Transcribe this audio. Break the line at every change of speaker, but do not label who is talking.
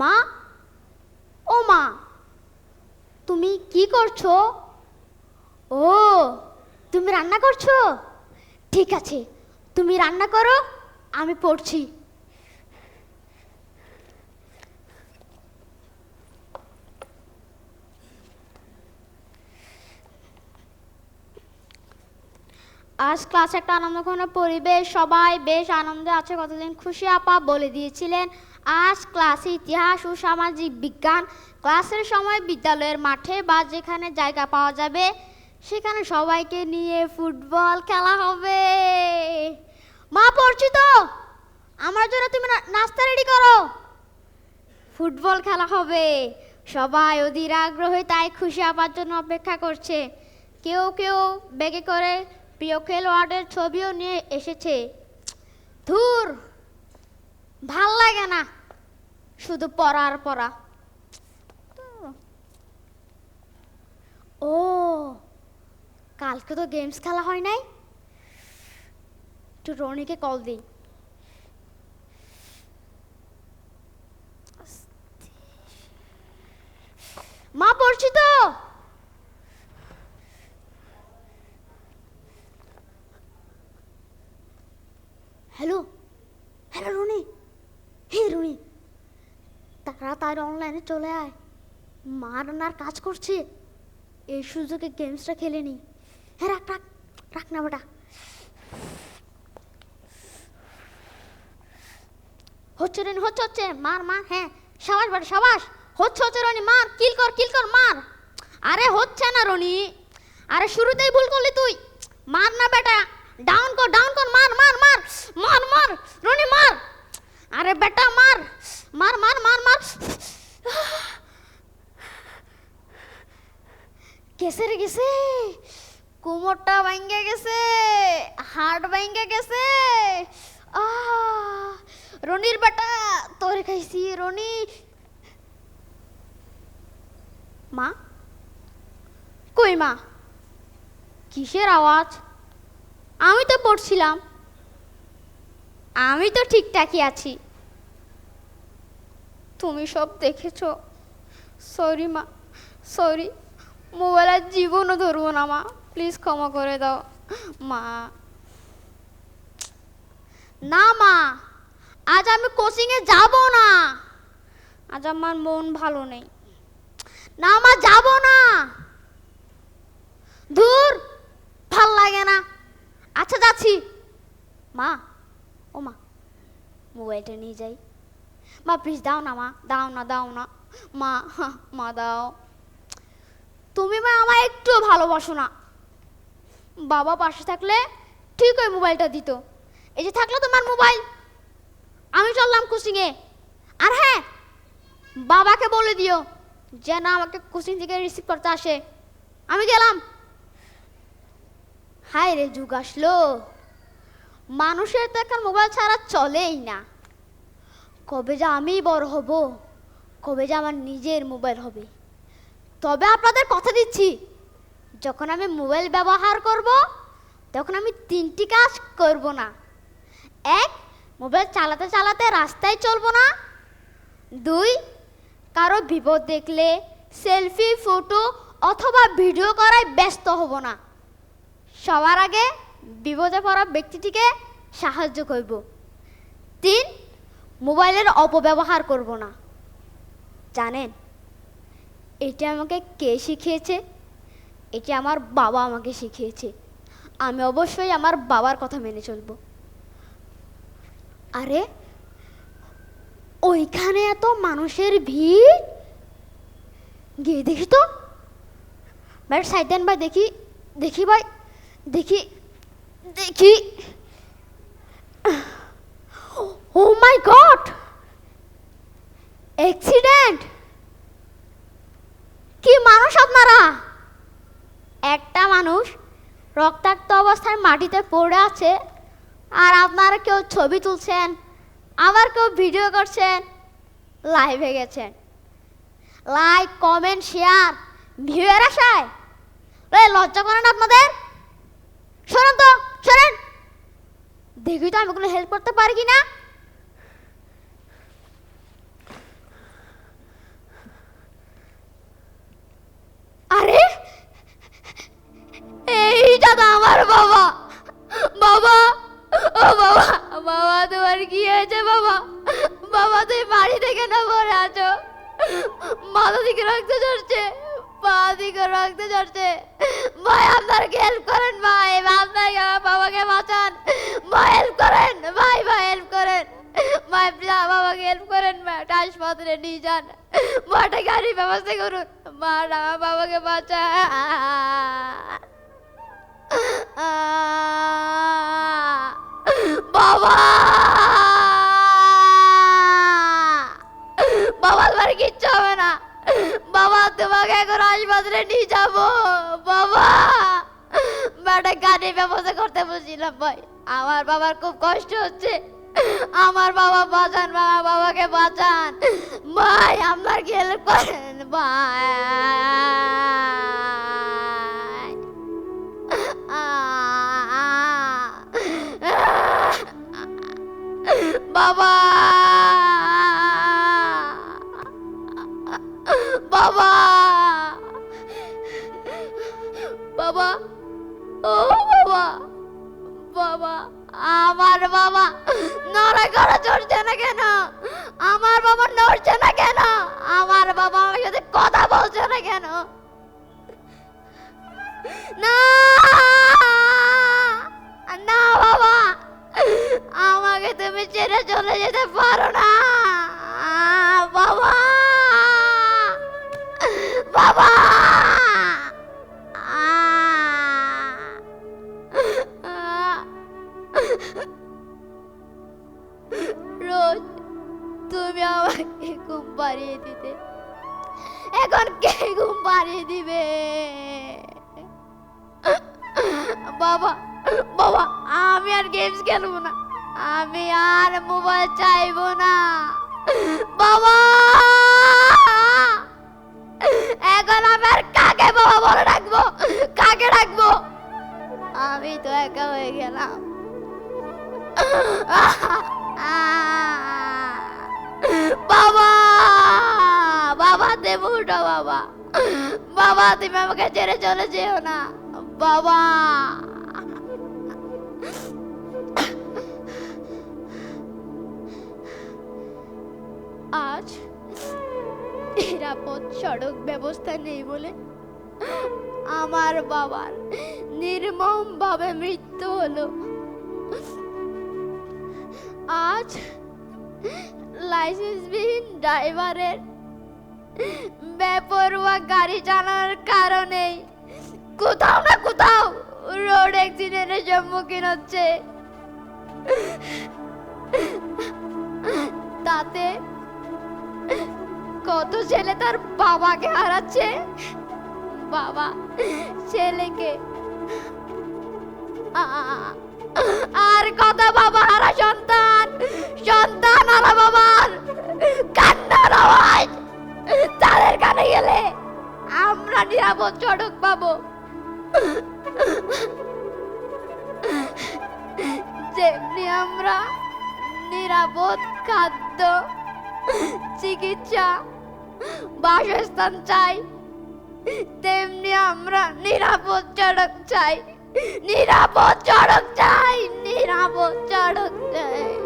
মা? ও মা, তুমি কি করছ? ও, তুমি রান্না করছ? ঠিক আছে, তুমি রান্না করো, আমি পড়ছি। আজ ক্লাসে একটা আনন্দঘন পরিবেশ, সবাই বেশ আনন্দে আছে, কতদিন খুশি আপা বলে দিয়েছিলেন। আজ ক্লাসে ইতিহাস ও সামাজিক বিজ্ঞান ক্লাসের সময় বিদ্যালয়ের মাঠে বা যেখানে জায়গা পাওয়া যাবে, সেখানে সবাইকে নিয়ে ফুটবল খেলা হবে। মা পড়ছি তো। আমার জন্য তুমি নাস্তা রেডি করো। ফুটবল খেলা হবে। সবাই অধীর আগ্রহে তাই খুশি আপার জন্য অপেক্ষা করছে। কেউ কেউ ব্যাগে করে প্রিয় খেলোয়াড়ের ছবিও নিয়ে এসেছে। ধুর! ভালো লাগে না। শুধু পড়ার পড়া। ও, কালকে তো গেমস খেলা হয় নাই? একটু রনিকে কল দিই। মা, পড়ছি তো। Hello hello Runi? হে রুনি তাড়াতাড়ি অনলাইনে চলে আয়। মা রান্নার কাজ করছে। এই সুযোগে গেমসটা খেলে নি। হ্যাঁ রাখ রাখ রাখ না বেটা। হচ্ছে রনি হচ্ছে হচ্ছে, মার মার হ্যাঁ সাবাস বেটা, সাবাস। হচ্ছে হচ্ছে, রনি, মার কিল কর কিল কর, মার। আরে, হচ্ছে না রনি। আরে, শুরুতেই ভুল করলি তুই। মার না বেটা। ডাউন কর ডাউন কর, মার মার মার মার মার। রনি, মার। আরে বেটা, মার। মার মার মার মার। গেছে রে, গেছে। কোমরটা ভাঙ্গে গেছে, হাড় ভাঙ্গে গেছে। রনির বেটা, তোরে খাইছি, রনি। মা? কই মা? কিসের আওয়াজ? আমি তো পড়ছিলাম। আমি তো ঠিকঠাকই আছি। তুমি সব দেখেছ। সরি মা সরি মোবাইল আর জীবনও ধরবো না মা প্লিজ ক্ষমা করে দাও। মা। না মা, আজ আমি কোচিংয়ে যাব না। আজ আমার মন ভালো নেই। না মা, যাব না। দূর ভালো লাগে না। আচ্ছা যাচ্ছি। মা, ও মা, মোবাইলটা নিয়ে যাই। মা প্লিজ দাও না মা, দাও না দাও না। মা মা, দাও। তুমি মা আমায় একটু ভালোবাসো না। বাবা পাশে থাকলে ঠিক ওই মোবাইলটা দিত। এই যে থাকল তোমার মোবাইল। আমি চললাম কোচিংয়ে আর হ্যাঁ বাবাকে বলে দিও যে না, আমাকে কোচিং থেকে রিসিভ করতে আসে। আমি গেলাম। হায় রে, যুগ আসলো। মানুষের তো এখন মোবাইল ছাড়া চলেই না। কবে যে আমি বড় হব, কবে যে আমার নিজের মোবাইল হবে। তবে আপনাদের কথা দিচ্ছি, যখন আমি মোবাইল ব্যবহার করব, তখন আমি তিনটি কাজ করব না। এক, মোবাইল চালাতে চালাতে রাস্তায় চলবো না। দুই, কারও বিপদ দেখলে সেলফি, ফটো অথবা ভিডিও করায় ব্যস্ত হব না। সবার আগে বিপদে পড়া ব্যক্তিটিকে সাহায্য করব। তিন মোবাইলের অপব্যবহার করব না। জানেন, এটা আমাকে কে শিখিয়েছে? এটি আমার বাবা আমাকে শিখিয়েছে। আমি অবশ্যই আমার বাবার কথা মেনে চলব। আরে, ওইখানে এত মানুষের ভিড়? গিয়ে দেখি তো। ভাই সাইড দেন ভাই, দেখি দেখি ভাই, দেখি দেখি। ও মাই গড অ্যাক্সিডেন্ট কি মানুষ আপনারা? একটা মানুষ রক্তাক্ত অবস্থায় মাটিতে পড়ে আছে আর আপনারা কেউ ছবি তুলছেন, আবার কেউ ভিডিও করছেন লাইভে গেছেন। লাইক কমেন্ট শেয়ার ভিউয়ের আশায় লজ্জা করেন আপনাদের? শোনেন তো শোনেন দেখি তো আমি কোনো হেল্প করতে পারি কি না বাবা। বাবা, ও বাবা বাবা, তোমার কি হয়েছে বাবা? বাবা তুই বাড়ি থেকে না পড়ে আছো? মাথা দিকে রক্ত ঝরছে পা দিকে রক্ত ঝরছে। ভাই আপনার হেল্প করেন ভাই? আপনার বাবাকে বাঁচান? ভাই হেল্প করেন? ভাই ভাই হেল্প করেন। ভাই বাবাকে হেল্প করেন হাসপাতালে নিয়ে যান। মাটা গাড়ির ব্যবস্থা করুন। মা বাবাকে বাঁচান। বাবা! বাবার বাড়ি কিচ্ছু হবে না। বাবা, তোমাকে এখন হাসপাতালে নিয়ে যাব। বাবা! বেটা গাড়ির ব্যবস্থা করতে বলছিলাম ভাই। আমার বাবার খুব কষ্ট হচ্ছে। আমার বাবা বাঁচান, বাবা বাবাকে বাঁচান। ভাই আপনার কি হেল্প করেন? ভাই! বাবা! বাবা! ও বাবা! বাবা, আমার বাবা নড়া চড়ছে না কেন? আমার বাবা নড়ছে না কেন? আমার বাবা আমার সাথে কথা বলছে না কেন? না! না বাবা! আমাকে তুমি ছেড়ে চলে যেতে পারো না! বাবা! বাবা! রোজ তুমি আমাকে ঘুম পাড়িয়ে দিতে। এখন কে ঘুম পাড়িয়ে দিবে? বাবা বাবা, আমি আর গেমস খেলব না। আমি আর মোবাইল চাইব না। বাবা! এখন আমি কাকে বাবা বলে রাখব? কাকে রাখব? আমি তো একা হয়ে গেলাম। বাবা! বাবা দেবো উঠো, বাবা। বাবা, তুমি আমাকে ছেড়ে চলে যেও না। বাবা! আজ নিরাপদ সড়ক ব্যবস্থা নেই বলে আমার বাবার নির্মম ভাবে মৃত্যু হলো। আজ লাইসেন্সবিহীন ড্রাইভারের বেপরোয়া গাড়ি চালানোর কারণে কোথাও না কোথাও রোড অ্যাক্সিডেন্টের সম্মুখীন হচ্ছে। তাতে কত ছেলে তার বাবাকে হারাচ্ছে? বাবা, ছেলেকে। আর কত বাবা হারা সন্তান? সন্তান হারা বাবার। কান্নার আওয়াজ। তাদের কানে গেলে আমরা নিরাপদ সড়ক পাবো। যেমনি আমরা নিরাপদ খাদ্য, চিকিৎসা বাসস্থান চাই। তেমনি আমরা নিরাপদ চড়ক চাই। নিরাপদ চড়ক চাই নিরাপদ চড়ক চাই।